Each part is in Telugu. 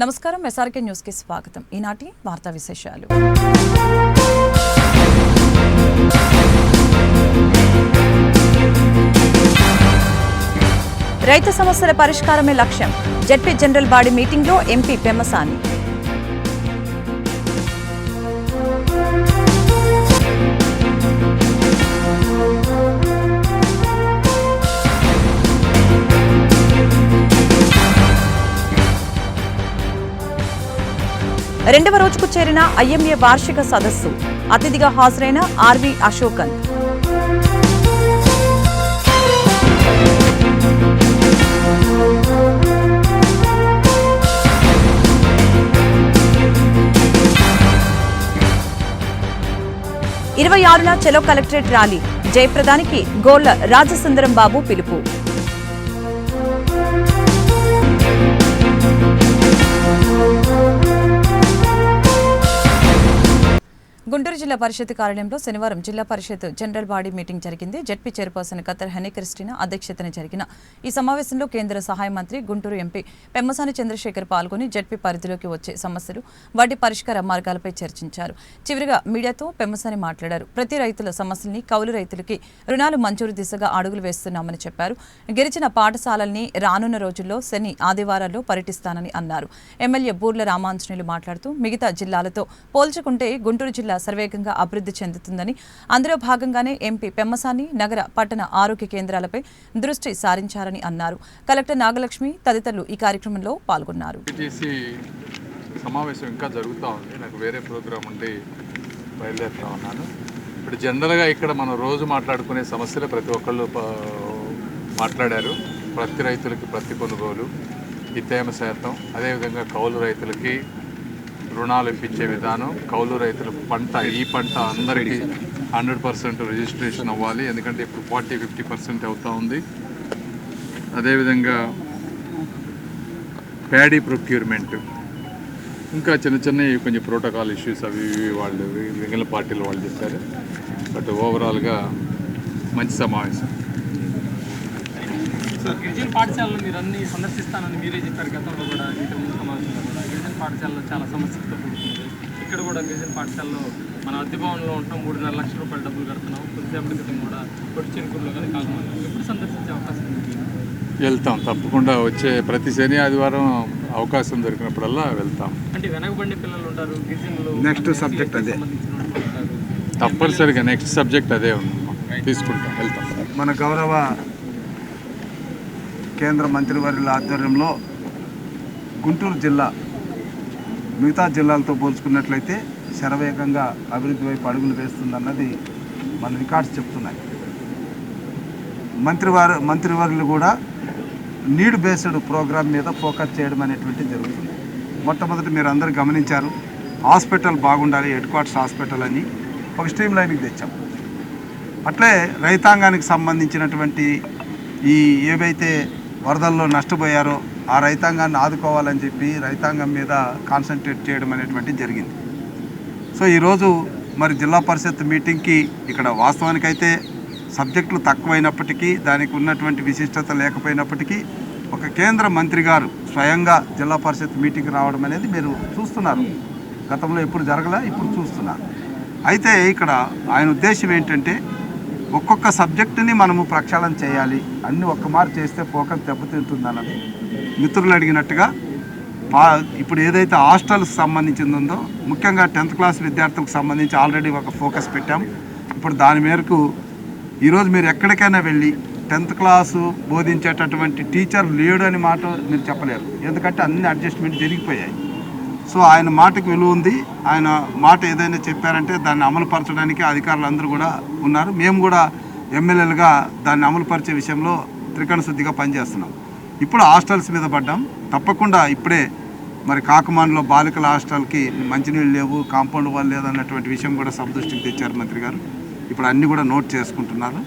నమస్కారం. ఎస్ఆర్కే న్యూస్కి స్వాగతం. ఈనాటి వార్తా విశేషాలు. రైతు సమస్యల పరిష్కారమే లక్ష్యం. జడ్పీ జనరల్ బాడీ మీటింగ్లో ఎంపీ పెమ్మసాని. రెండవ రోజుకు చేరిన ఐఎంఏ వార్షిక సదస్సు. అతిథిగా హాజరైన ఆర్వి అశోకన్. ఇరవై ఆరున చెలో కలెక్టరేట్ ర్యాలీ. జయప్రదానికి గోళ్ళ రాజసుందరం బాబు పిలుపు. గుంటూరు జిల్లా పరిషత్ కార్యాలయంలో శనివారం జిల్లా పరిషత్ జనరల్ బాడీ మీటింగ్ జరిగింది. ZP chairperson Kathera Henry Christina అధ్యక్షతన జరిగిన ఈ సమావేశంలో కేంద్ర సహాయ మంత్రి గుంటూరు ఎంపీ పెమ్మసాని చంద్రశేఖర్ పాల్గొని జడ్పీ పరిధిలోకి వచ్చే సమస్యలు వాటి పరిష్కార మార్గాలపై చర్చించారు. చివరిగా మీడియాతో పెమ్మసాని మాట్లాడారు. ప్రతి రైతుల సమస్యల్ని కౌలు రైతులకి రుణాలు మంజూరు దిశగా అడుగులు వేస్తున్నామని చెప్పారు. గిరిజన పాఠశాలల్ని రానున్న రోజుల్లో శని ఆదివారాల్లో పర్యటిస్తానని అన్నారు. ఎమ్మెల్యే బూర్ల రామాంజనేయులు మాట్లాడుతూ మిగతా జిల్లాలతో పోల్చుకుంటే గుంటూరు జిల్లా సర్వేగంగా అభివృద్ధి చెందుతుందని. అందులో భాగంగానే ఎంపీ పెమ్మసాని నగర పట్టణ ఆరోగ్య కేంద్రాలపై దృష్టి సారించారని అన్నారు. కలెక్టర్ నాగలక్ష్మి తదితరులు ఈ కార్యక్రమంలో పాల్గొన్నారు. సమావేశం ఇంకా జరుగుతూ ఉంది. నాకు వేరే ప్రోగ్రాం ఉండి బయలుదేరుతా ఉన్నాను. ఇప్పుడు జనరల్గా ఇక్కడ మనం రోజు మాట్లాడుకునే సమస్యలు ప్రతి ఒక్కళ్ళు మాట్లాడారు. ప్రతి రైతులకి ప్రతి కొనుగోలు ఈ తేమ శాతం అదేవిధంగా కౌలు రైతులకి రుణాలు ఇప్పించే విధానం కౌలు రైతుల పంట ఈ పంట అందరికీ హండ్రెడ్ పర్సెంట్ రిజిస్ట్రేషన్ అవ్వాలి. ఎందుకంటే ఇప్పుడు ఫార్టీ ఫిఫ్టీ పర్సెంట్ అవుతూ ఉంది. అదేవిధంగా ప్యాడీ ప్రొక్యూర్మెంట్. ఇంకా చిన్న చిన్న కొంచెం ప్రోటోకాల్ ఇష్యూస్ అవి ఇవి వాళ్ళు మిగిలిన పార్టీలు వాళ్ళు చెప్పారు బట్ ఓవరాల్గా మంచి సమావేశం. సో గిరిజన పాఠశాలలో మీరు అన్ని సందర్శిస్తానని మీరే చెప్పారు గతంలో కూడా ఇంతకు ముందు సమావేశంలో కూడా. గిరిజన పాఠశాలలో చాలా సమస్యలతో కూడుకుంది ఇక్కడ కూడా గిరిజన పాఠశాలలో మన అద్దె భవన్లో ఉంటున్నాం మూడున్నర లక్షల రూపాయలు డబ్బులు కడుతున్నాం. కొద్దిసేపటి క్రితం కూడా కొట్టి చెరుకుల్లో కానీ కాకుండా ఎప్పుడు సందర్శించే అవకాశం ఉంది? వెళ్తాం. తప్పకుండా వచ్చే ప్రతి శని ఆదివారం అవకాశం దొరికినప్పుడల్లా వెళ్తాం. అంటే వెనకబడిన పిల్లలు ఉంటారు గిరిజనులు నెక్స్ట్ సబ్జెక్ట్ అదే. తప్పనిసరిగా నెక్స్ట్ సబ్జెక్ట్ అదే ఉంది తీసుకుంటాం వెళ్తాం. మన గౌరవ కేంద్ర మంత్రివర్యుల ఆధ్వర్యంలో గుంటూరు జిల్లా మిగతా జిల్లాలతో పోల్చుకున్నట్లయితే శరవేగంగా అభివృద్ధి వైపు అడుగులు వేస్తుందన్నది మన రికార్డ్స్ చెప్తున్నాయి. మంత్రివారు మంత్రివర్యులు కూడా నీడ్ బేస్డ్ ప్రోగ్రామ్ మీద ఫోకస్ చేయడం అనేటువంటి జరుగుతుంది. మొట్టమొదటి మీరు అందరూ గమనించారు హాస్పిటల్ బాగుండాలి హెడ్ క్వార్టర్స్ హాస్పిటల్ అని ఒక స్ట్రీమ్ లైన్కి తెచ్చాం. అట్లే రైతాంగానికి సంబంధించినటువంటి ఈ ఏవైతే వరదల్లో నష్టపోయారో ఆ రైతాంగాన్ని ఆదుకోవాలని చెప్పి రైతాంగం మీద కాన్సన్ట్రేట్ చేయడం అనేటువంటి జరిగింది. సో ఈరోజు మరి జిల్లా పరిషత్ మీటింగ్కి ఇక్కడ వాస్తవానికైతే సబ్జెక్టులు తక్కువైనప్పటికీ దానికి ఉన్నటువంటి విశిష్టత లేకపోయినప్పటికీ ఒక కేంద్ర మంత్రి గారు స్వయంగా జిల్లా పరిషత్ మీటింగ్కి రావడం అనేది మీరు చూస్తున్నారు. గతంలో ఎప్పుడు జరగలే ఇప్పుడు చూస్తున్నారు. అయితే ఇక్కడ ఆయన ఉద్దేశం ఏంటంటే ఒక్కొక్క సబ్జెక్టుని మనము ప్రక్షాళన చేయాలి. అన్ని ఒక్క మారు చేస్తే ఫోకస్ దెబ్బతింటుందన్నది మిత్రులు అడిగినట్టుగా పా ఇప్పుడు ఏదైతే హాస్టల్కి సంబంధించింది ఉందో ముఖ్యంగా టెన్త్ క్లాస్ విద్యార్థులకు సంబంధించి ఆల్రెడీ ఒక ఫోకస్ పెట్టాం. ఇప్పుడు దాని మేరకు ఈరోజు మీరు ఎక్కడికైనా వెళ్ళి టెన్త్ క్లాసు బోధించేటటువంటి టీచర్ లేడు అని మాట మీరు చెప్పలేరు. ఎందుకంటే అన్ని అడ్జస్ట్మెంట్ జరిగిపోయాయి. సో ఆయన మాటకు విలువ ఉంది. ఆయన మాట ఏదైనా చెప్పారంటే దాన్ని అమలుపరచడానికి అధికారులు అందరూ కూడా ఉన్నారు. మేము కూడా ఎమ్మెల్యేలుగా దాన్ని అమలుపరిచే విషయంలో త్రికరణ శుద్ధిగా పనిచేస్తున్నాం. ఇప్పుడు హాస్టల్స్ మీద పడ్డాం. తప్పకుండా ఇప్పుడే మరి కాకమాన్లో బాలికల హాస్టల్కి మంచినీళ్ళు లేవు కాంపౌండ్ వాళ్ళు లేదన్నటువంటి విషయం కూడా సబ్దృష్టికి తెచ్చారు మంత్రి గారు. ఇప్పుడు అన్నీ కూడా నోట్ చేసుకుంటున్నారు.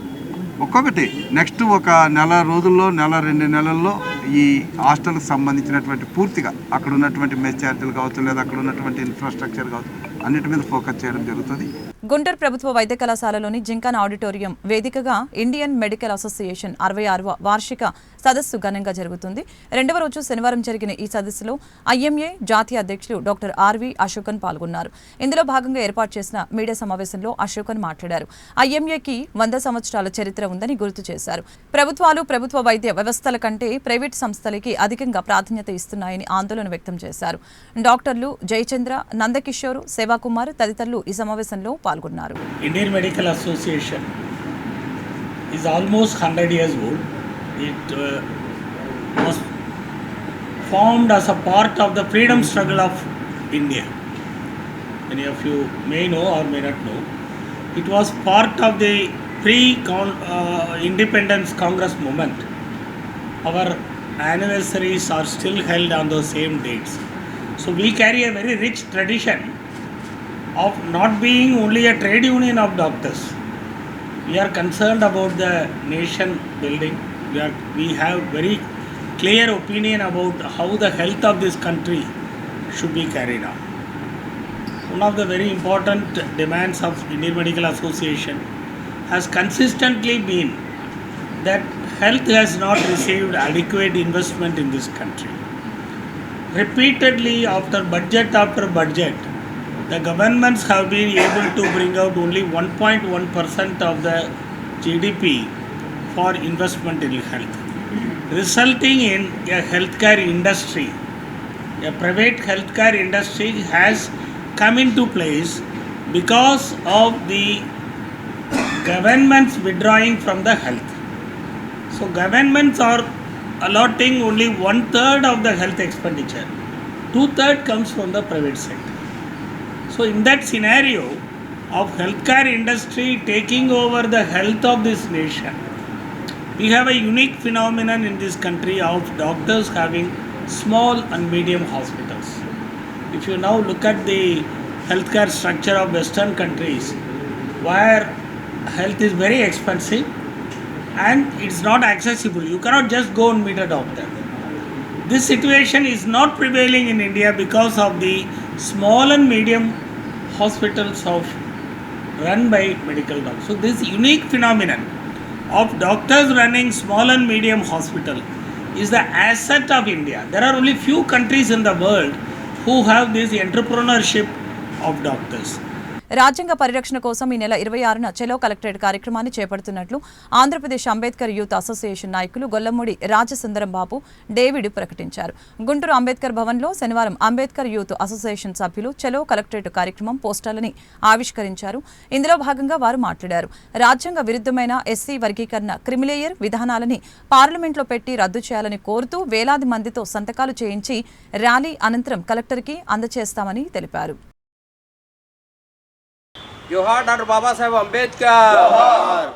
ఒక్కొక్కటి నెక్స్ట్ ఒక నెల రోజుల్లో నెల రెండు నెలల్లో ఈ హాస్టల్కి సంబంధించినటువంటి పూర్తిగా అక్కడ ఉన్నటువంటి మెస్ ఛార్జీలు కావచ్చు లేదా అక్కడ ఉన్నటువంటి ఇన్ఫ్రాస్ట్రక్చర్ కావచ్చు అన్నిటి మీద ఫోకస్ చేయడం జరుగుతుంది. గుంటూరు ప్రభుత్వ వైద్య కళాశాలలోని జింకాన్ ఆడిటోరియం వేదికగా ఇండియన్ మెడికల్ అసోసియేషన్ అరవై ఆరవ వార్షిక సదస్సు ఘనంగా జరుగుతుంది. రెండవ రోజు శనివారం జరిగిన ఈ సదస్సులో ఐఎంఏ జాతీయ అధ్యక్షులు డాక్టర్ ఆర్వి అశోకన్ పాల్గొన్నారు. ఇందులో భాగంగా ఏర్పాటు చేసిన మీడియా సమావేశంలో అశోకన్ మాట్లాడారు. ఐఎంఏకి వంద సంవత్సరాల చరిత్ర ఉందని గుర్తు చేశారు. ప్రభుత్వాలు ప్రభుత్వ వైద్య వ్యవస్థల కంటే ప్రైవేట్ సంస్థలకి అధికంగా ప్రాధాన్యత ఇస్తున్నాయని ఆందోళన వ్యక్తం చేశారు. డాక్టర్లు జయచంద్ర నందకిషోర్ సేవాకుమార్ తదితరులు ఈ సమావేశంలో పాల్గొన్నారు Indian Medical Association is almost 100 years old. It uh, was as a part of the freedom struggle of India. Many of you may know or may not know. It was part of the pre uh, independence Congress movement. Our anniversaries are still held on those same dates. So we carry a very rich tradition of not being only a trade union of doctors. We are concerned about the nation building. We, are, we have very clear opinion about how the health of this country should be carried on. One of the very important demands of Indian Medical Association has consistently been that health has not received adequate investment in this country. Repeatedly, after budget after budget, the governments have been able to bring out only 1.1% of the GDP for investment in health, resulting in a healthcare industry. A private healthcare industry has come into place because of the governments withdrawing from the health. So governments are allotting only one third of the health expenditure. Two third comes from the private sector. So in that scenario of healthcare industry taking over the health of this nation, we have a unique phenomenon in this country of doctors having small and medium hospitals. If you now look at the healthcare structure of Western countries, where health is very expensive and it's not accessible, you cannot just go and meet a doctor. This situation is not prevailing in India because of the small and medium hospitals of run by medical doctors. So this unique phenomenon of doctors running small and medium hospital is the asset of India. There are only few countries in the world who have this entrepreneurship of doctors. రాజ్యాంగ పరిరక్షణ కోసం ఈ నెల ఇరవై ఆరున చెలో కలెక్టరేట్ కార్యక్రమాన్ని చేపడుతున్నట్లు ఆంధ్రప్రదేశ్ అంబేద్కర్ యూత్ అసోసియేషన్ నాయకులు గొల్లమూడి రాజసుందరం బాబు డేవిడ్ ప్రకటించారు. గుంటూరు అంబేద్కర్ భవన్లో శనివారం అంబేద్కర్ యూత్ అసోసియేషన్ సభ్యులు చెలో కలెక్టరేట్ కార్యక్రమం పోస్టర్లని ఆవిష్కరించారు. ఇందులో భాగంగా వారు మాట్లాడారు. రాజ్యాంగ విరుద్ధమైన ఎస్సీ వర్గీకరణ క్రిమిలేయర్ విధానాలని పార్లమెంట్లో పెట్టి రద్దు చేయాలని కోరుతూ వేలాది మందితో సంతకాలు చేయించి ర్యాలీ అనంతరం కలెక్టర్కి అందజేస్తామని తెలిపారు. జోహార్ డాక్టర్ బాబాసాహెబ్ అంబేద్కర్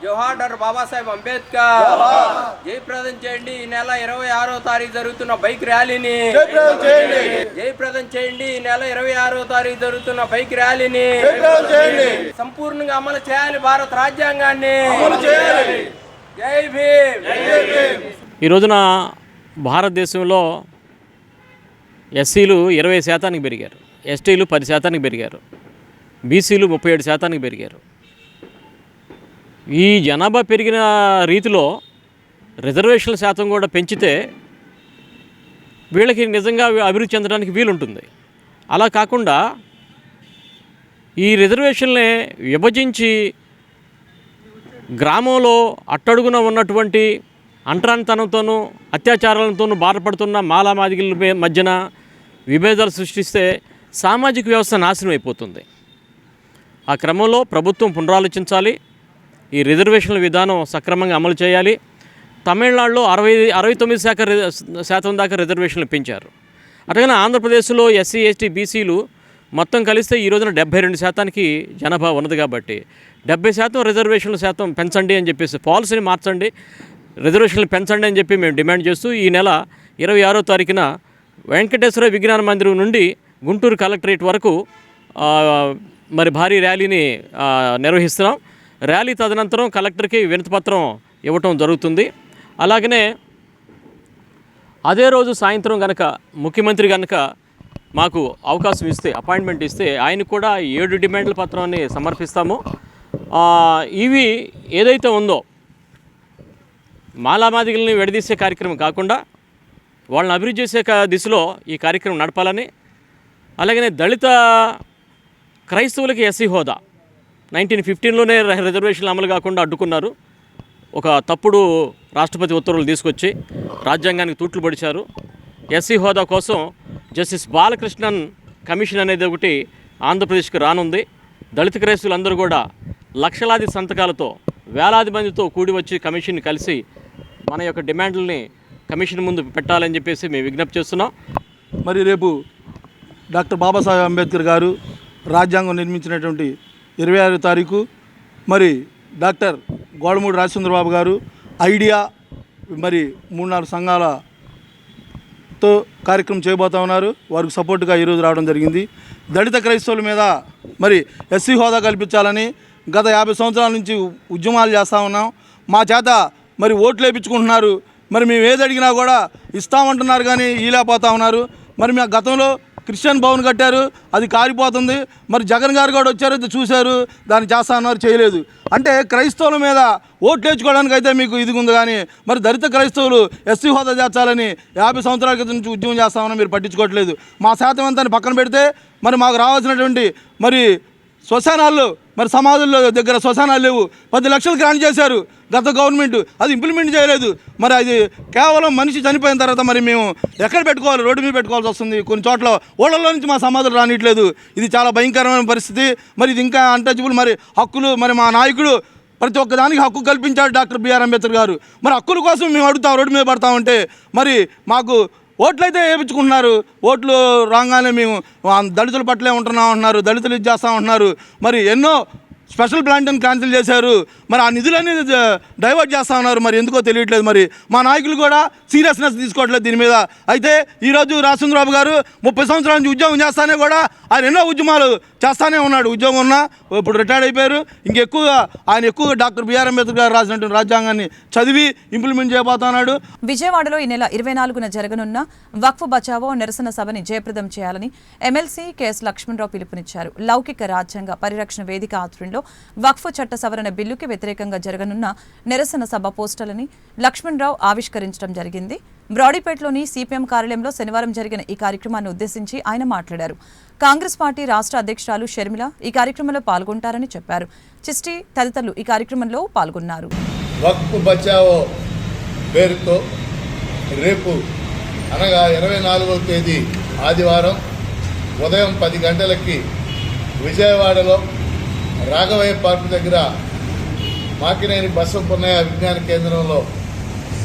జోహార్ డాక్టర్ బాబాసాహెబ్ అంబేద్కర్ జయప్రదం చేయండి ఈ నెల ఇరవై ఆరో తారీఖు జరుగుతున్న బైక్ ర్యాలీని జయప్రదం చేయండి ఈ నెల ఇరవై ఆరో తారీఖు జరుగుతున్న బైక్ ర్యాలీని సంపూర్ణంగా అమలు చేయాలి భారత రాజ్యాంగాన్ని. జై భీమ్. ఈ రోజున భారతదేశంలో ఎస్సీలు ఇరవై శాతానికి పెరిగారు. ఎస్టీలు పది శాతానికి పెరిగారు. బీసీలు ముప్పై ఏడు శాతానికి పెరిగారు. ఈ జనాభా పెరిగిన రీతిలో రిజర్వేషన్ల శాతం కూడా పెంచితే వీళ్ళకి నిజంగా అభివృద్ధి చెందడానికి వీలుంటుంది. అలా కాకుండా ఈ రిజర్వేషన్లే విభజించి గ్రామంలో అట్టడుగున ఉన్నటువంటి అంటరానితనంతోనూ అత్యాచారాలతోనూ బాధపడుతున్న మాలామాదిగల మధ్యన విభేదాలు సృష్టిస్తే సామాజిక వ్యవస్థ నాశనం అయిపోతుంది ఆ క్రమంలో ప్రభుత్వం పునరాలోచించాలి. ఈ రిజర్వేషన్ల విధానం సక్రమంగా అమలు చేయాలి. తమిళనాడులో అరవై అరవై తొమ్మిది శాఖ శాతం దాకా రిజర్వేషన్లు పెంచారు. అట్లాగనే ఆంధ్రప్రదేశ్లో ఎస్సీ ఎస్టీ బీసీలు మొత్తం కలిస్తే ఈ రోజున డెబ్బై రెండు శాతానికి జనాభా ఉన్నది కాబట్టి డెబ్బై శాతం రిజర్వేషన్ల శాతం పెంచండి అని చెప్పేసి పాలసీని మార్చండి రిజర్వేషన్లు పెంచండి అని చెప్పి మేము డిమాండ్ చేస్తూ ఈ నెల ఇరవై ఆరో తారీఖున వెంకటేశ్వర విజ్ఞాన మందిరం నుండి గుంటూరు కలెక్టరేట్ వరకు మరి భారీ ర్యాలీని నిర్వహిస్తున్నాం. ర్యాలీ తదనంతరం కలెక్టర్కి వినతిపత్రం ఇవ్వటం జరుగుతుంది. అలాగనే అదే రోజు సాయంత్రం కనుక ముఖ్యమంత్రి కనుక మాకు అవకాశం ఇస్తే అపాయింట్మెంట్ ఇస్తే ఆయన కూడా ఏడు డిమాండ్ల పత్రాన్ని సమర్పిస్తాము. ఇవి ఏదైతే ఉందో మాలామాదిగల్ని విడదీసే కార్యక్రమం కాకుండా వాళ్ళని అభివృద్ధి చేసే దిశలో ఈ కార్యక్రమం నడపాలని అలాగనే దళిత క్రైస్తవులకి ఎస్సీ హోదా. నైన్టీన్ ఫిఫ్టీన్లోనే రిజర్వేషన్లు అమలు కాకుండా అడ్డుకున్నారు. ఒక తప్పుడు రాష్ట్రపతి ఉత్తర్వులు తీసుకొచ్చి రాజ్యాంగానికి తూట్లు పొడిచారు. ఎస్సీ హోదా కోసం జస్టిస్ బాలకృష్ణన్ కమిషన్ అనేది ఒకటి ఆంధ్రప్రదేశ్కి రానుంది. దళిత క్రైస్తువులందరూ కూడా లక్షలాది సంతకాలతో వేలాది మందితో కూడి వచ్చి కమిషన్ కలిసి మన యొక్క డిమాండ్లని కమిషన్ ముందు పెట్టాలని చెప్పేసి మేము విజ్ఞప్తి చేస్తున్నాం. మరి రేపు డాక్టర్ బాబాసాహెబ్ అంబేద్కర్ గారు రాజ్యాంగం నిర్మించినటువంటి ఇరవై ఆరో తారీఖు. మరి డాక్టర్ గోడమూడి రాజచంద్రబాబు గారు ఐడియా మరి మూడు నాలుగు సంఘాలతో కార్యక్రమం చేయబోతా ఉన్నారు. వారికి సపోర్టుగా ఈరోజు రావడం జరిగింది. దళిత క్రైస్తవుల మీద మరి ఎస్సీ హోదా కల్పించాలని గత యాభై సంవత్సరాల నుంచి ఉద్యమాలు చేస్తూ ఉన్నాం. మా చేత మరి ఓట్లు వేయించుకుంటున్నారు మరి మేము ఏది అడిగినా కూడా ఇస్తామంటున్నారు కానీ ఈలేకపోతా ఉన్నారు. మరి మా గతంలో క్రిస్టియన్ భవన్ కట్టారు అది కారిపోతుంది. మరి జగన్ గారు కూడా వచ్చారు చూశారు దాన్ని చేస్తా ఉన్నారు చేయలేదు. అంటే క్రైస్తవుల మీద ఓట్లు వేసుకోవడానికి అయితే మీకు ఇది ఉంది కానీ మరి దళిత క్రైస్తవులు ఎస్సీ హోదా చేర్చాలని యాభై సంవత్సరాల క్రితం నుంచి ఉద్యమం చేస్తామని మీరు పట్టించుకోవట్లేదు. మా శాతం అంతా పక్కన పెడితే మరి మాకు రావాల్సినటువంటి మరి శ్మశానాల్లో మరి సమాధుల్లో దగ్గర శ్మశానాలు లేవు. పది లక్షలు గ్రాంట్ చేశారు. గత గవర్నమెంట్ అది ఇంప్లిమెంట్ చేయలేదు. మరి అది కేవలం మనిషి చనిపోయిన తర్వాత మరి మేము ఎక్కడ పెట్టుకోవాలి? రోడ్డు మీద పెట్టుకోవాల్సి వస్తుంది. కొన్ని చోట్ల ఓళ్ళలో నుంచి మా సమాధులు రానిట్లేదు. ఇది చాలా భయంకరమైన పరిస్థితి. మరి ఇది ఇంకా అన్టచబుల్ మరి హక్కులు మరి మా నాయకుడు ప్రతి ఒక్కదానికి హక్కు కల్పించాడు డాక్టర్ బిఆర్ అంబేద్కర్ గారు. మరి హక్కుల కోసం మేము అడుగుతాం రోడ్డు మీద పడతామంటే మరి మాకు ఓట్లు అయితే వేయించుకుంటున్నారు. ఓట్లు రాగానే మేము దళితుల పట్లే ఉంటున్నాం అంటున్నారు దళితులు ఇది చేస్తాం అంటున్నారు మరి ఎన్నో స్పెషల్ ప్లాంట్ని క్యాన్సిల్ చేశారు. మరి ఆ నిధులన్నీ డైవర్ట్ చేస్తా ఉన్నారు. మరి ఎందుకో తెలియట్లేదు. మరి మా నాయకులు కూడా సీరియస్నెస్ తీసుకోవట్లేదు దీని మీద. అయితే ఈరోజు రాజచంద్రబాబు గారు ముప్పై సంవత్సరాల నుంచి ఉద్యోగం చేస్తానే కూడా ఆయన ఎన్నో ఉద్యమాలు చేస్తానే ఉన్నాడు. ఉద్యోగం ఉన్నా ఇప్పుడు రిటైర్డ్ అయిపోయారు. ఇంకెక్కువగా ఆయన ఎక్కువగా డాక్టర్ బిఆర్ అంబేద్కర్ గారు రాసినటువంటి రాజ్యాంగాన్ని చదివి ఇంప్లిమెంట్ చేయబోతున్నాడు. విజయవాడలో ఈ నెల ఇరవై నాలుగున జరగనున్న వక్ఫ్ బచావో నిరసన సభని జయప్రదం చేయాలని ఎమ్మెల్సీ కెఎస్ లక్ష్మణరావు పిలుపునిచ్చారు. లౌకిక రాజ్యాంగ పరిరక్షణ వేదిక ఆధ్వర్యంలో వక్ఫ్ చట్ట సవరణ బిల్లుకి వ్యతిరేకంగా జరగనున్న నిరసన సభ పోస్టర్లని లక్ష్మణరావు ఆవిష్కరించడం జరిగింది. బ్రాడీపేటలోని సిపిఎం కార్యాలయంలో శనివారం జరిగిన ఈ కార్యక్రమాన్ని ఉద్దేశించి ఆయన మాట్లాడారు. కాంగ్రెస్ పార్టీ రాష్ట్ర అధ్యక్షురాలు షర్మిల ఈ కార్యక్రమంలో పాల్గొంటారని చెప్పారు. చిస్టి తదితరులు ఈ కార్యక్రమంలో పాల్గొన్నారు. పేరుతో రేపు అనగా ఇరవై నాలుగవ తేదీ ఆదివారం ఉదయం పది గంటలకి విజయవాడలో రాఘవయ్య పార్క్ దగ్గర మాకినేని బసవపున్నయ్య విజ్ఞాన కేంద్రంలో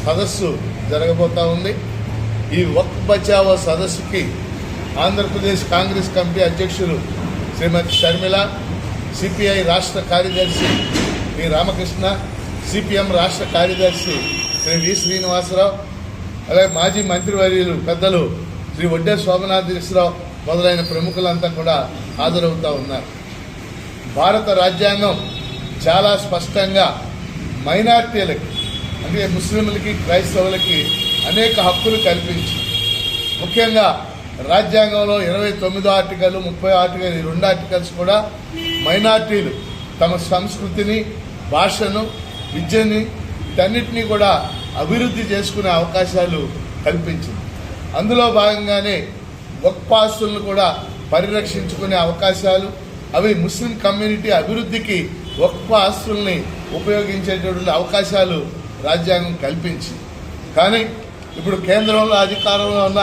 సదస్సు జరగబోతా ఉంది. ఈ వక్ బచావో సదస్సుకి ఆంధ్రప్రదేశ్ కాంగ్రెస్ కమిటీ అధ్యక్షులు శ్రీమతి షర్మిల సిపిఐ రాష్ట్ర కార్యదర్శి శ్రీ రామకృష్ణ సిపిఎం రాష్ట్ర కార్యదర్శి శ్రీ వి శ్రీనివాసరావు అలాగే మాజీ మంత్రివర్యులు పెద్దలు శ్రీ వడ్డే శోభనాథేశ్వరరావు మొదలైన ప్రముఖులంతా కూడా హాజరవుతూ ఉన్నారు. భారత రాజ్యాంగం చాలా స్పష్టంగా మైనార్టీలకి అంటే ముస్లింలకి క్రైస్తవులకి అనేక హక్కులు కల్పించింది. ముఖ్యంగా రాజ్యాంగంలో ఇరవై తొమ్మిదో ఆర్టికల్ ముప్పై ఆర్టికల్ ఈ రెండు ఆర్టికల్స్ కూడా మైనార్టీలు తమ సంస్కృతిని భాషను విద్యని వీటన్నిటినీ కూడా అభివృద్ధి చేసుకునే అవకాశాలు కల్పించింది. అందులో భాగంగానే వక్పాస్తులను కూడా పరిరక్షించుకునే అవకాశాలు అవి ముస్లిం కమ్యూనిటీ అభివృద్ధికి వక్ఫ్ ఆస్తుల్ని ఉపయోగించేటటువంటి అవకాశాలు రాజ్యాంగం కల్పించింది. కానీ ఇప్పుడు కేంద్రంలో అధికారంలో ఉన్న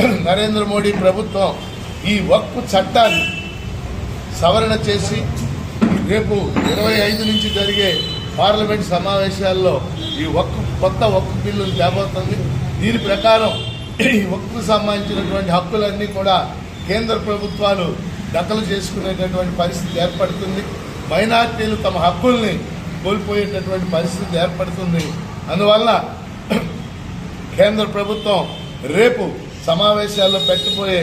నరేంద్ర మోడీ ప్రభుత్వం ఈ వక్ఫ్ చట్టాన్ని సవరణ చేసి రేపు ఇరవై ఐదు నుంచి జరిగే పార్లమెంట్ సమావేశాల్లో ఈ వక్ఫ్ కొత్త వక్ఫ్ బిల్లును తేబోతుంది. దీని ప్రకారం ఈ వక్ఫ్ సంబంధించినటువంటి హక్కులన్నీ కూడా కేంద్ర ప్రభుత్వాలు దఖలు చేసుకునేటటువంటి పరిస్థితి ఏర్పడుతుంది. మైనార్టీలు తమ హక్కుల్ని కోల్పోయేటటువంటి పరిస్థితి ఏర్పడుతుంది. అందువల్ల కేంద్ర ప్రభుత్వం రేపు సమావేశాల్లో పెట్టబోయే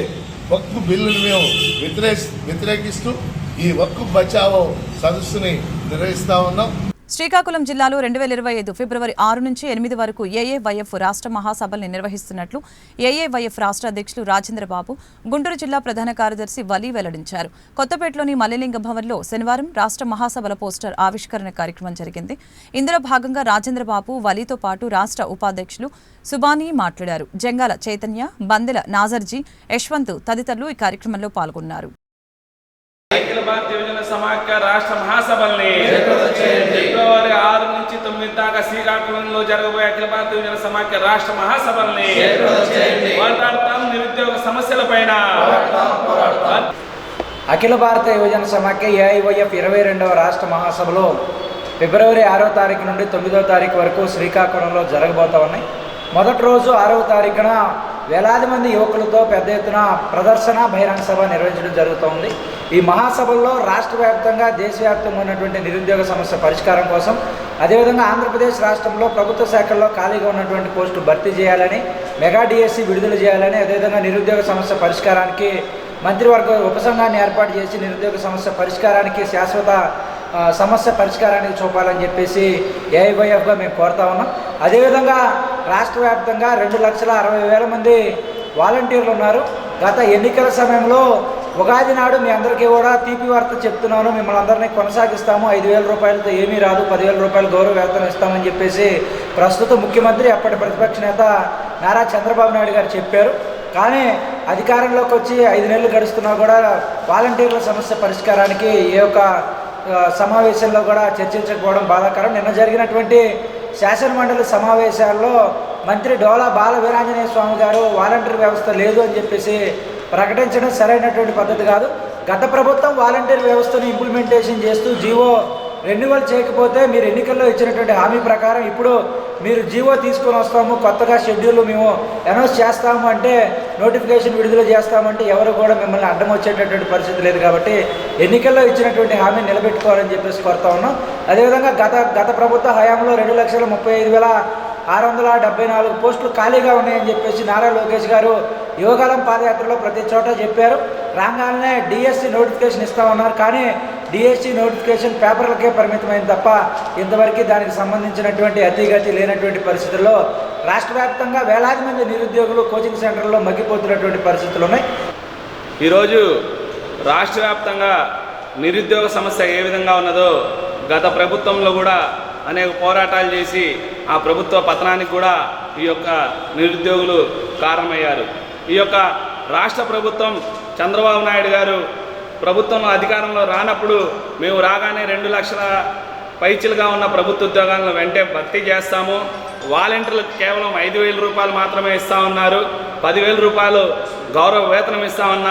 వక్కు బిల్లును మేము వ్యతిరేక వ్యతిరేకిస్తూ ఈ వక్కు బచావో సదస్సుని నిర్వహిస్తూ ఉన్నాం. శ్రీకాకుళం జిల్లాలో రెండు వేల ఇరవై ఐదు ఫిబ్రవరి ఆరు నుంచి ఎనిమిది వరకు ఏఏవైఎఫ్ రాష్ట్ర మహాసభల్ని నిర్వహిస్తున్నట్లు ఏఏవైఎఫ్ రాష్ట్ర అధ్యక్షులు రాజేంద్రబాబు గుంటూరు జిల్లా ప్రధాన కార్యదర్శి వలి వెల్లడించారు. కొత్తపేటలోని మల్లెలింగ భవన్లో శనివారం రాష్ట్ర మహాసభల పోస్టర్ ఆవిష్కరణ కార్యక్రమం జరిగింది. ఇందులో భాగంగా రాజేంద్రబాబు వలితో పాటు రాష్ట్ర ఉపాధ్యక్షులు సుబానీ మాట్లాడారు. జంగాల చైతన్య బందెల నాజర్జీ యశ్వంత్ తదితరులు ఈ కార్యక్రమంలో పాల్గొన్నారు. అఖిల భారత యువజన సమాఖ్య రాష్ట్ర మహాసభల్ని ఫిబ్రవరి ఆరు నుంచి తొమ్మిది దాకా శ్రీకాకుళంలో జరగబోయే అఖిల భారత యువజన సమాఖ్య రాష్ట్ర మహాసభల్ని మాట్లాడతాం నిరుద్యోగ సమస్యల పైన. అఖిల భారత యువజన సమాఖ్య ఏఐవైఎఫ్ ఇరవై రెండవ రాష్ట్ర మహాసభలో ఫిబ్రవరి ఆరో తారీఖు నుండి తొమ్మిదవ తారీఖు వరకు శ్రీకాకుళంలో జరగబోతా ఉన్నాయి. మొదటి రోజు ఆరవ తారీఖున వేలాది మంది యువకులతో పెద్ద ఎత్తున ప్రదర్శన బహిరంగ సభ నిర్వహించడం జరుగుతోంది. ఈ మహాసభల్లో రాష్ట్ర వ్యాప్తంగా దేశవ్యాప్తంగా ఉన్నటువంటి నిరుద్యోగ సమస్య పరిష్కారం కోసం అదేవిధంగా ఆంధ్రప్రదేశ్ రాష్ట్రంలో ప్రభుత్వ శాఖల్లో ఖాళీగా ఉన్నటువంటి పోస్టులు భర్తీ చేయాలని మెగా డిఎస్సి విడుదల చేయాలని అదేవిధంగా నిరుద్యోగ సమస్య పరిష్కారానికి మంత్రివర్గ ఉపసంఘాన్ని ఏర్పాటు చేసి నిరుద్యోగ సమస్య పరిష్కారానికి శాశ్వత సమస్య పరిష్కారానికి చూపాలని చెప్పేసి ఏఐవైఎఫ్గా మేము కోరుతా ఉన్నాం. అదేవిధంగా రాష్ట్ర వ్యాప్తంగా రెండు లక్షల అరవై వేల మంది వాలంటీర్లు ఉన్నారు. గత ఎన్నికల సమయంలో ఉగాది నాడు మీ అందరికీ కూడా తీపి వార్త చెప్తున్నాను. మిమ్మల్ని అందరినీ కొనసాగిస్తాము. ఐదు వేల రూపాయలతో ఏమీ రాదు. పదివేల రూపాయలు గౌరవ వేతనం ఇస్తామని చెప్పేసి ప్రస్తుత ముఖ్యమంత్రి అప్పటి ప్రతిపక్ష నేత నారా చంద్రబాబు నాయుడు గారు చెప్పారు. కానీ అధికారంలోకి వచ్చి ఐదు నెలలు గడుస్తున్నా కూడా వాలంటీర్ల సమస్య పరిష్కారానికి ఏ ఒక్క సమావేశంలో కూడా చర్చించకపోవడం బాధాకరం. నిన్న జరిగినటువంటి శాసనమండలి సమావేశాల్లో మంత్రి డోలా బాల వీరాంజనేయ స్వామి గారు వాలంటీర్ వ్యవస్థ లేదు అని చెప్పేసి ప్రకటించడం సరైనటువంటి పద్ధతి కాదు. గత ప్రభుత్వం వాలంటీర్ వ్యవస్థను ఇంప్లిమెంటేషన్ చేస్తూ జీవో రెన్యువల్ చేయకపోతే మీరు ఎన్నికల్లో ఇచ్చినటువంటి హామీ ప్రకారం ఇప్పుడు మీరు జీవో తీసుకొని వస్తాము కొత్తగా షెడ్యూల్ మేము అనౌన్స్ చేస్తాము అంటే నోటిఫికేషన్ విడుదల చేస్తామంటే ఎవరు కూడా మిమ్మల్ని అడ్డం వచ్చేటటువంటి పరిస్థితి లేదు కాబట్టి ఎన్నికల్లో ఇచ్చినటువంటి హామీ నిలబెట్టుకోవాలని చెప్పేసి కోరుతా ఉన్నాం. అదేవిధంగా గత గత ప్రభుత్వ హయాంలో రెండు లక్షల ముప్పై ఐదు వేల ఆరు వందల డెబ్బై నాలుగు పోస్టులు ఖాళీగా ఉన్నాయని చెప్పేసి నారా లోకేష్ గారు యువకాలం పాదయాత్రలో ప్రతి చోట చెప్పారు. రాగానే డిఎస్సి నోటిఫికేషన్ ఇస్తామన్నారు. కానీ డిఎస్సి నోటిఫికేషన్ పేపర్లకే పరిమితమైంది తప్ప ఇంతవరకు దానికి సంబంధించినటువంటి అతిగతి లేనటువంటి పరిస్థితుల్లో రాష్ట్ర వ్యాప్తంగా వేలాది మంది నిరుద్యోగులు కోచింగ్ సెంటర్లో మగ్గిపోతున్నటువంటి పరిస్థితులు ఉన్నాయి. ఈరోజు రాష్ట్ర వ్యాప్తంగా నిరుద్యోగ సమస్య ఏ విధంగా ఉన్నదో గత ప్రభుత్వంలో కూడా అనేక పోరాటాలు చేసి ఆ ప్రభుత్వ పతనానికి కూడా ఈ యొక్క నిరుద్యోగులు కారణమయ్యారు. ఈ యొక్క రాష్ట్ర ప్రభుత్వం చంద్రబాబు నాయుడు గారు ప్రభుత్వంలో అధికారంలో రానప్పుడు మేము రాగానే రెండు లక్షల పైచిలుగా ఉన్న ప్రభుత్వ ఉద్యోగాలను వెంటే భర్తీ చేస్తాము. వాలంటీర్లకు కేవలం ఐదు వేల రూపాయలు మాత్రమే ఇస్తా ఉన్నారు. పదివేల రూపాయలు గౌరవ వేతనం ఇస్తామన్న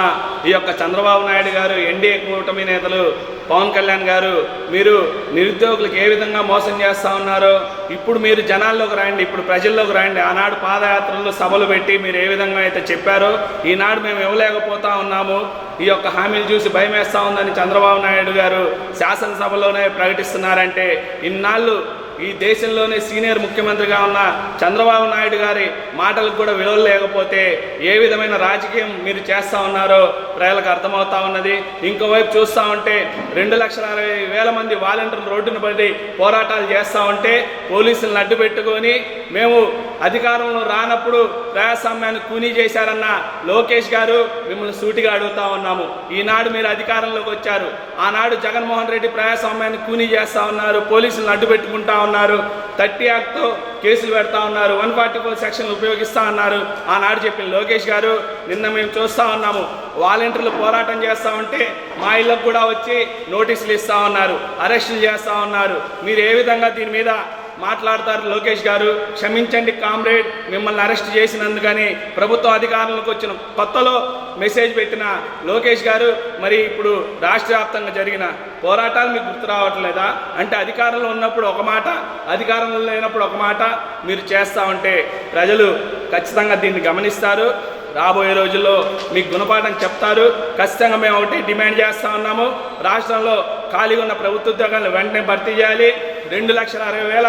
ఈ యొక్క చంద్రబాబు నాయుడు గారు ఎన్డీఏ కూటమి నేతలు పవన్ కళ్యాణ్ గారు మీరు నిరుద్యోగులకు ఏ విధంగా మోసం చేస్తూ ఉన్నారో ఇప్పుడు మీరు జనాల్లోకి రండి ఇప్పుడు ప్రజల్లోకి రండి. ఆనాడు పాదయాత్రలు సభలు పెట్టి మీరు ఏ విధంగా అయితే చెప్పారో ఈనాడు మేము ఇవ్వలేకపోతా ఉన్నాము. ఈ యొక్క హామీలు చూసి భయం వేస్తూ ఉందని చంద్రబాబు నాయుడు గారు శాసనసభలోనే ప్రకటిస్తున్నారంటే ఇన్నాళ్ళు ఈ దేశంలోనే సీనియర్ ముఖ్యమంత్రిగా ఉన్న చంద్రబాబు నాయుడు గారి మాటలకు కూడా విలువ లేకపోతే ఏ విధమైన రాజకీయం మీరు చేస్తూ ఉన్నారో ప్రజలకు అర్థమవుతా ఉన్నది. ఇంకోవైపు చూస్తూ ఉంటే రెండు లక్షల అరవై వేల మంది వాలంటీర్లు రోడ్డున పడి పోరాటాలు చేస్తూ ఉంటే పోలీసులను అడ్డు పెట్టుకొని మేము అధికారంలో రానప్పుడు ప్రజాస్వామ్యాన్ని కూనీ చేశారన్న లోకేష్ గారు మిమ్మల్ని సూటిగా అడుగుతా ఉన్నాము. ఈనాడు మీరు అధికారంలోకి వచ్చారు. ఆనాడు జగన్మోహన్ రెడ్డి ప్రజాస్వామ్యాన్ని కూనీ చేస్తూ ఉన్నారు. పోలీసులను అడ్డు పెట్టుకుంటా ఉన్నారు. థర్టీ యాక్ట్తో కేసులు పెడతా ఉన్నారు. వన్ ఫార్టీ ఫోర్ సెక్షన్లు ఉపయోగిస్తా ఉన్నారు ఆనాడు చెప్పిన లోకేష్ గారు నిన్న మేము చూస్తూ ఉన్నాము. వాలంటీర్లు పోరాటం చేస్తూ ఉంటే మా ఇళ్ళకు కూడా వచ్చి నోటీసులు ఇస్తూ ఉన్నారు. అరెస్టులు చేస్తూ ఉన్నారు. మీరు ఏ విధంగా దీని మీద మాట్లాడతారు లోకేష్ గారు. క్షమించండి కామ్రేడ్ మిమ్మల్ని అరెస్ట్ చేసినందుకని ప్రభుత్వ అధికారులకు వచ్చిన కొత్తలో మెసేజ్ పెట్టిన లోకేష్ గారు మరి ఇప్పుడు రాష్ట్ర వ్యాప్తంగా జరిగిన పోరాటాలు మీకు గుర్తు రావట్లేదా? అంటే అధికారంలో ఉన్నప్పుడు ఒక మాట అధికారంలో లేనప్పుడు ఒక మాట మీరు చేస్తూ ఉంటే ప్రజలు ఖచ్చితంగా దీన్ని గమనిస్తారు. రాబోయే రోజుల్లో మీకు గుణపాఠం చెప్తారు. ఖచ్చితంగా మేము ఒకటి డిమాండ్ చేస్తూ ఉన్నాము. రాష్ట్రంలో ఖాళీగా ఉన్న ప్రభుత్వ ఉద్యోగాలను వెంటనే భర్తీ చేయాలి. రెండు లక్షల అరవై వేల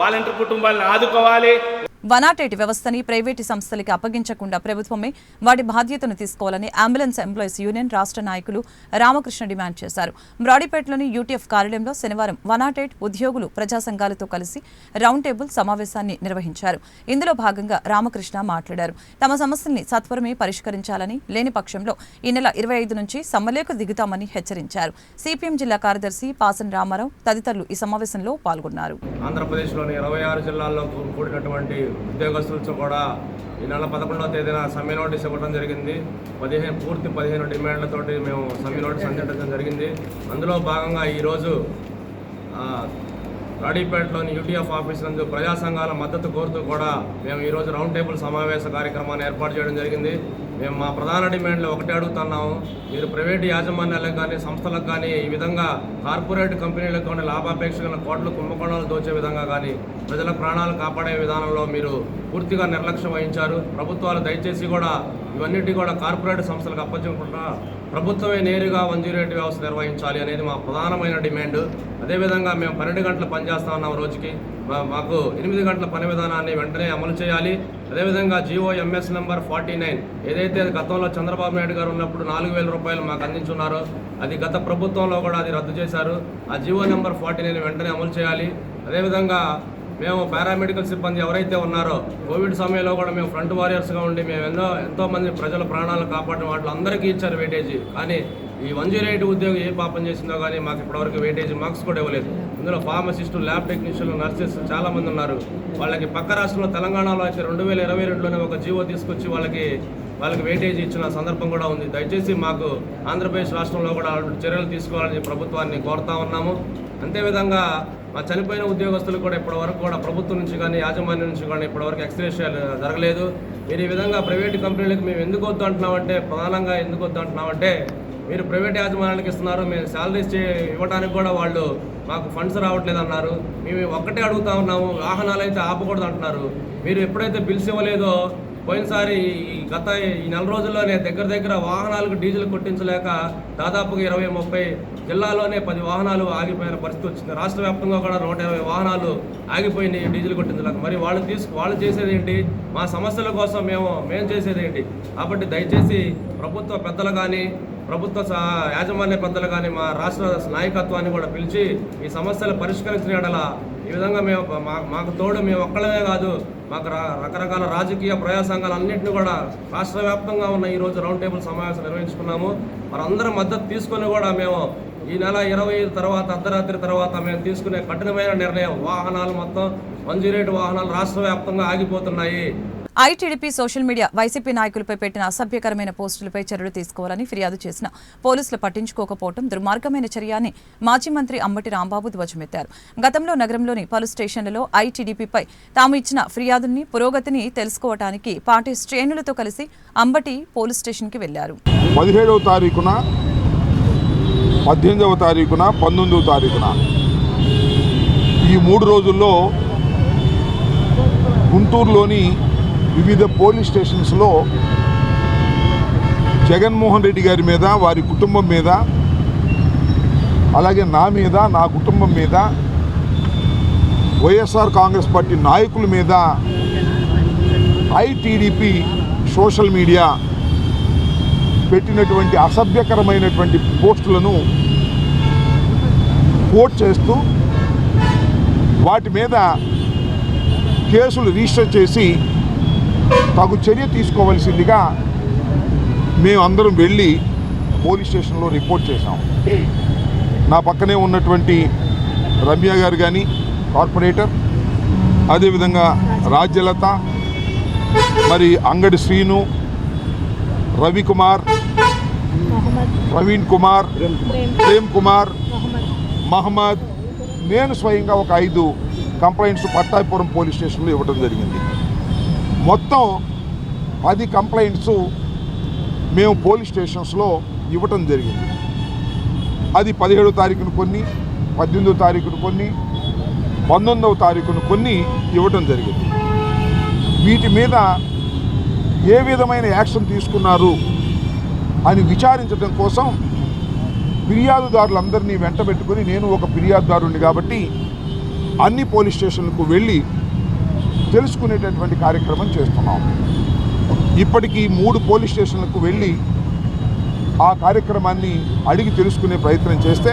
వాలంటీర్ కుటుంబాలను ఆదుకోవాలి. వనాటేటి వ్యవస్థని ప్రైవేటు సంస్థలకి అప్పగించకుండా ప్రభుత్వమే వాటి బాధ్యతను తీసుకోవాలని అంబులెన్స్ ఎంప్లాయీస్ యూనియన్ రాష్ట్ర నాయకులు రామకృష్ణ డిమాండ్ చేశారు. బ్రాడీపేటలోని యూటీఎఫ్ కార్యాలయంలో శనివారం వనాటేట్ ఉద్యోగులు ప్రజా సంఘాలతో కలిసి రౌండ్ టేబుల్ సమావేశాన్ని నిర్వహించారు. ఇందులో భాగంగా రామకృష్ణ మాట్లాడారు. తమ సమస్యల్ని సత్వరమే పరిష్కరించాలని లేని పక్షంలో ఈ నెల ఇరవై ఐదు నుంచి సమ్మలేకు దిగుతామని హెచ్చరించారు. సిపిఎం జిల్లా కార్యదర్శి పాసన్ రామారావు తదితరులు ఈ సమావేశంలో పాల్గొన్నారు. ఆంధ్రప్రదేశ్లోని ఇరవై ఆరు జిల్లాల్లో కూడినటువంటి ఉద్యోగస్తులతో కూడా ఈ నెల పదకొండవ తేదీన సమ్మె నోటీస్ ఇవ్వడం జరిగింది. పదిహేను పూర్తి పదిహేను డిమాండ్లతోటి మేము సమ్మె నోటీస్ అందించడం జరిగింది. అందులో భాగంగా ఈరోజు రాడీపేటలోని యూటీఎఫ్ ఆఫీస్ నందు ప్రజా సంఘాల మద్దతు కోరుతూ కూడా మేము ఈరోజు రౌండ్ టేబుల్ సమావేశ కార్యక్రమాన్ని ఏర్పాటు చేయడం జరిగింది. మేము మా ప్రధాన డిమాండ్లు ఒకటే అడుగుతున్నాము. మీరు ప్రైవేటు యాజమాన్యాలకు కానీ సంస్థలకు కానీ ఈ విధంగా కార్పొరేట్ కంపెనీలకు కానీ లాభాపేక్షగా కోట్లు కుంభకోణాలు దోచే విధంగా కానీ ప్రజల ప్రాణాలు కాపాడే విధానంలో మీరు పూర్తిగా నిర్లక్ష్యం వహించారు. ప్రభుత్వాలు దయచేసి కూడా ఇవన్నిటి కూడా కార్పొరేట్ సంస్థలకు అప్పచెప్పకుండా ప్రభుత్వమే నేరుగా వన్ జీరో ఎయిట్ వ్యవస్థ నిర్వహించాలి అనేది మా ప్రధానమైన డిమాండ్. అదేవిధంగా మేము పన్నెండు గంటలు పనిచేస్తా ఉన్నాం రోజుకి. మాకు ఎనిమిది గంటల పని విధానాన్ని వెంటనే అమలు చేయాలి. అదేవిధంగా GO MS number forty nine ఏదైతే గతంలో చంద్రబాబు నాయుడు గారు ఉన్నప్పుడు నాలుగు వేల రూపాయలు మాకు అందించున్నారో అది గత ప్రభుత్వంలో కూడా అది రద్దు చేశారు. ఆ జియో నెంబర్ ఫార్టీ నైన్ వెంటనే అమలు చేయాలి. అదేవిధంగా మేము పారామెడికల్ సిబ్బంది ఎవరైతే ఉన్నారో కోవిడ్ సమయంలో కూడా మేము ఫ్రంట్ వారియర్స్గా ఉండి మేము ఎన్నో ఎంతోమంది ప్రజల ప్రాణాలను కాపాడడం వాటిలో అందరికీ ఇచ్చారు వెయిటేజీ కానీ ఈ వన్ జీరో ఎయిట్ ఉద్యోగం ఏ పాపం చేసిందో కానీ మాకు ఇప్పటివరకు వెయిటేజీ మార్క్స్ కూడా ఇవ్వలేదు. ఇందులో ఫార్మసిస్టులు ల్యాబ్ టెక్నీషియన్లు నర్సెస్ చాలామంది ఉన్నారు. వాళ్ళకి పక్క రాష్ట్రంలో తెలంగాణలో అయితే రెండు వేల ఇరవై రెండులోనే ఒక జీవో తీసుకొచ్చి వాళ్ళకి వాళ్ళకి వెయిటేజ్ ఇచ్చిన సందర్భం కూడా ఉంది. దయచేసి మాకు ఆంధ్రప్రదేశ్ రాష్ట్రంలో కూడా చర్యలు తీసుకోవాలని ప్రభుత్వాన్ని కోరుతా ఉన్నాము. అంతేవిధంగా మా చనిపోయిన ఉద్యోగస్తులు కూడా ఇప్పటివరకు కూడా ప్రభుత్వం నుంచి కానీ యాజమాన్యం నుంచి కానీ ఇప్పటివరకు ఎక్స్గ్రేషియాలు జరగలేదు. మీరు ఈ విధంగా ప్రైవేట్ కంపెనీలకు మేము ఎందుకు వద్దు అంటున్నామంటే ప్రధానంగా ఎందుకు వద్దు అంటున్నామంటే మీరు ప్రైవేట్ యాజమాన్యానికి ఇస్తున్నారు మేము శాలరీస్ ఇవ్వడానికి కూడా వాళ్ళు మాకు ఫండ్స్ రావట్లేదు అన్నారు. మేము ఒక్కటే అడుగుతా ఉన్నాము వాహనాలు అయితే ఆపకూడదు అంటున్నారు. మీరు ఎప్పుడైతే బిల్స్ ఇవ్వలేదో పోయినసారి ఈ గత ఈ నెల రోజుల్లోనే దగ్గర దగ్గర వాహనాలకు డీజిల్ కొట్టించలేక దాదాపుగా ఇరవై ముప్పై జిల్లాలోనే పది వాహనాలు ఆగిపోయిన పరిస్థితి వచ్చింది. రాష్ట్ర వ్యాప్తంగా కూడా నూట ఇరవై వాహనాలు ఆగిపోయినాయి డీజిల్ కొట్టించలేక. మరి వాళ్ళు తీసుకు వాళ్ళు చేసేదేంటి మా సమస్యల కోసం మేము మేము చేసేదేంటి కాబట్టి దయచేసి ప్రభుత్వ పెద్దలు కానీ ప్రభుత్వ సా- యాజమాన్య పెద్దలు కానీ మా రాష్ట్ర నాయకత్వాన్ని కూడా పిలిచి ఈ సమస్యలు పరిష్కరించిన యెడల ఈ విధంగా మేము మాకు తోడు మేము ఒక్కడమే కాదు మాకు రా- రకరకాల రాజకీయ ప్రజా సంఘాలు అన్నింటినీ కూడా రాష్ట్ర వ్యాప్తంగా ఉన్న ఈరోజు రౌండ్ టేబుల్ సమావేశం నిర్వహించుకున్నాము. వారందరం మద్దతు తీసుకొని కూడా మేము ఈ నెల ఇరవై ఐదు తర్వాత అర్ధరాత్రి తర్వాత మేము తీసుకునే కఠినమైన నిర్ణయం. వాహనాలు మొత్తం వన్ రేటు వాహనాలు రాష్ట్ర వ్యాప్తంగా ఆగిపోతున్నాయి. ఐటీడీపీ సోషల్ మీడియా వైసీపీ నాయకులపై పెట్టిన అసభ్యకరమైన పోస్టులపై చర్యలు తీసుకోవాలని ఫిర్యాదు చేసిన పోలీసులు పట్టించుకోకపోవడం దుర్మార్గమైన చర్య అని మాజీ మంత్రి అంబటి రాంబాబు ధ్వజమెత్తారు. గతంలో నగరంలోని పలు స్టేషన్లలో ఐటీడీపీపై తాము ఇచ్చిన ఫిర్యాదుని పురోగతిని తెలుసుకోవటానికి పార్టీ శ్రేణులతో కలిసి అంబటి పోలీస్ స్టేషన్కి వెళ్ళారు పదిహేడవ తారీఖున పద్దెనిమిదవ తారీఖున పంతొమ్మిదవ తారీఖున ఈ మూడు రోజుల్లో గుంటూరులోని వివిధ పోలీస్ స్టేషన్స్లో జగన్మోహన్ రెడ్డి గారి మీద వారి కుటుంబం మీద అలాగే నా మీద నా కుటుంబం మీద వైఎస్ఆర్ కాంగ్రెస్ పార్టీ నాయకుల మీద ఐటీడీపీ సోషల్ మీడియా పెట్టినటువంటి అసభ్యకరమైనటువంటి పోస్టులను కోట్ చేస్తూ వాటి మీద కేసులు రిజిస్టర్ చేసి తగు చర్య తీసుకోవలసిందిగా మేము అందరం వెళ్ళి పోలీస్ స్టేషన్లో రిపోర్ట్ చేశాం. నా పక్కనే ఉన్నటువంటి రమ్య గారు కానీ కార్పొరేటర్ అదేవిధంగా రాజ్యలత మరి అంగడి శ్రీను రవికుమార్ ప్రవీణ్ కుమార్ ప్రేమ్ కుమార్ మహమ్మద్ నేను స్వయంగా ఒక ఐదు కంప్లైంట్స్ పట్టాపురం పోలీస్ స్టేషన్లో ఇవ్వడం జరిగింది. మొత్తం పది కంప్లైంట్స్ మేము పోలీస్ స్టేషన్స్లో ఇవ్వటం జరిగింది. అది పదిహేడో తారీఖున కొన్ని పద్దెనిమిదో తారీఖున కొన్ని పంతొమ్మిదవ తారీఖున కొన్ని ఇవ్వటం జరిగింది. వీటి మీద ఏ విధమైన యాక్షన్ తీసుకున్నారు అని విచారించడం కోసం ఫిర్యాదుదారులందరినీ వెంటబెట్టుకుని నేను ఒక ఫిర్యాదుదారుని కాబట్టి అన్ని పోలీస్ స్టేషన్లకు వెళ్ళి తెలుసుకునేటటువంటి కార్యక్రమం చేస్తున్నాం. ఇప్పటికీ మూడు పోలీస్ స్టేషన్లకు వెళ్ళి ఆ కార్యక్రమాన్ని అడిగి తెలుసుకునే ప్రయత్నం చేస్తే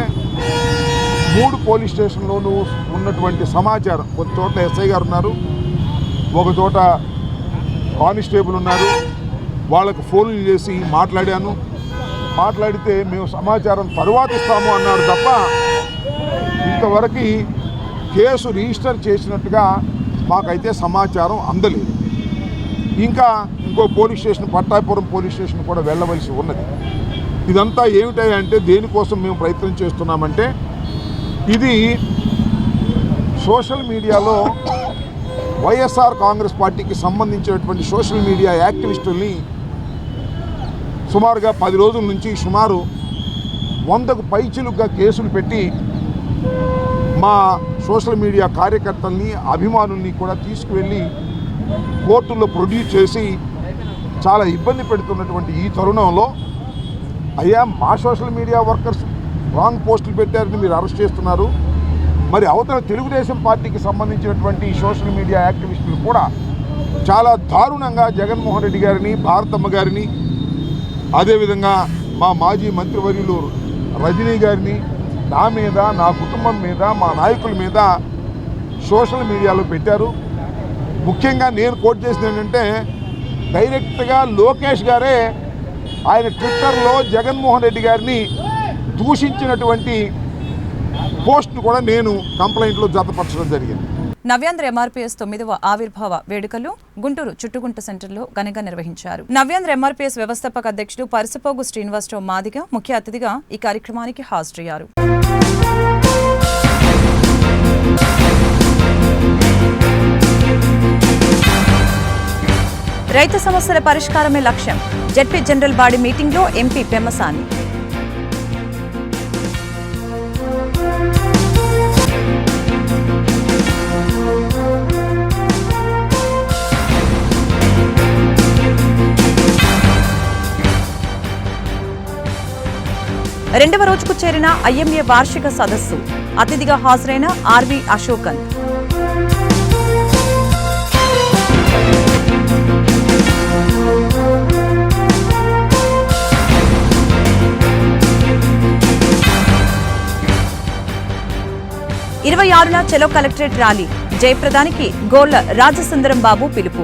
మూడు పోలీస్ స్టేషన్లోనూ ఉన్నటువంటి సమాచారం ఒక చోట ఎస్ఐ గారు ఉన్నారు ఒక చోట కానిస్టేబుల్ ఉన్నారు వాళ్ళకు ఫోన్లు చేసి మాట్లాడాను. మాట్లాడితే మేము సమాచారం తరువాత ఇస్తాము అన్నారు తప్ప ఇంతవరకు కేసు రిజిస్టర్ చేసినట్టుగా మాకైతే సమాచారం అందలేదు. ఇంకా ఇంకో police station Pattapuram police station కూడా వెళ్ళవలసి ఉన్నది. ఇదంతా ఏమిటంటే దేనికోసం మేము ప్రయత్నం చేస్తున్నామంటే ఇది సోషల్ మీడియాలో వైఎస్ఆర్ కాంగ్రెస్ పార్టీకి సంబంధించినటువంటి సోషల్ మీడియా యాక్టివిస్టుల్ని సుమారుగా పది రోజుల నుంచి సుమారు వందకు పైచిలుగా కేసులు పెట్టి మా సోషల్ మీడియా కార్యకర్తల్ని అభిమానుల్ని కూడా తీసుకువెళ్ళి కోర్టుల్లో ప్రొడ్యూస్ చేసి చాలా ఇబ్బంది పెడుతున్నటువంటి ఈ తరుణంలో అయ్యా మా సోషల్ మీడియా వర్కర్స్ రాంగ్ పోస్టులు పెట్టారని మీరు అరెస్ట్ చేస్తున్నారు. మరి అవతల తెలుగుదేశం పార్టీకి సంబంధించినటువంటి సోషల్ మీడియా యాక్టివిస్టులు కూడా చాలా దారుణంగా జగన్మోహన్ రెడ్డి గారిని భారతమ్మ గారిని అదేవిధంగా మా మాజీ మంత్రివర్యులు రజనీ గారిని నా మీద నా కుటుంబం మీద మా నాయకుల మీద సోషల్ మీడియాలో పెట్టారు. ముఖ్యంగా నేను కోట్ చేసింది ఏంటంటే డైరెక్ట్గా లోకేష్ గారే ఆయన ట్విట్టర్లో జగన్మోహన్ రెడ్డి గారిని దూషించినటువంటి పోస్ట్ను కూడా నేను కంప్లైంట్లో జతపరచడం జరిగింది. నవ్యాంధ్ర ఎంఆర్పీఎస్ తొమ్మిదవ ఆవిర్భావ వేడుకలు గుంటూరు చుట్టుగుంట సెంటర్లో ఘనంగా నిర్వహించారు. నవ్యాంధ్ర ఎంఆర్పీఎస్ వ్యవస్థాపక అధ్యక్షుడు పరిసపోగు శ్రీనివాసరావు మాదిగ ముఖ్య అతిథిగా ఈ కార్యక్రమానికి హాజరయ్యారు. రైతు సమస్యల పరిష్కారమే లక్ష్యం. జడ్పీ జనరల్ బాడీ మీటింగ్లో ఎంపీ పెమ్మసాని. రెండవ రోజుకు చేరిన ఐఎంఏ వార్షిక సదస్సు. అతిథిగా హాజరైన ఆర్వి అశోకన్. ఇరవై ఆరున చెలో కలెక్టరేట్ ర్యాలీ. జయప్రదానికి గోళ్ళ రాజసుందరం బాబు పిలుపు.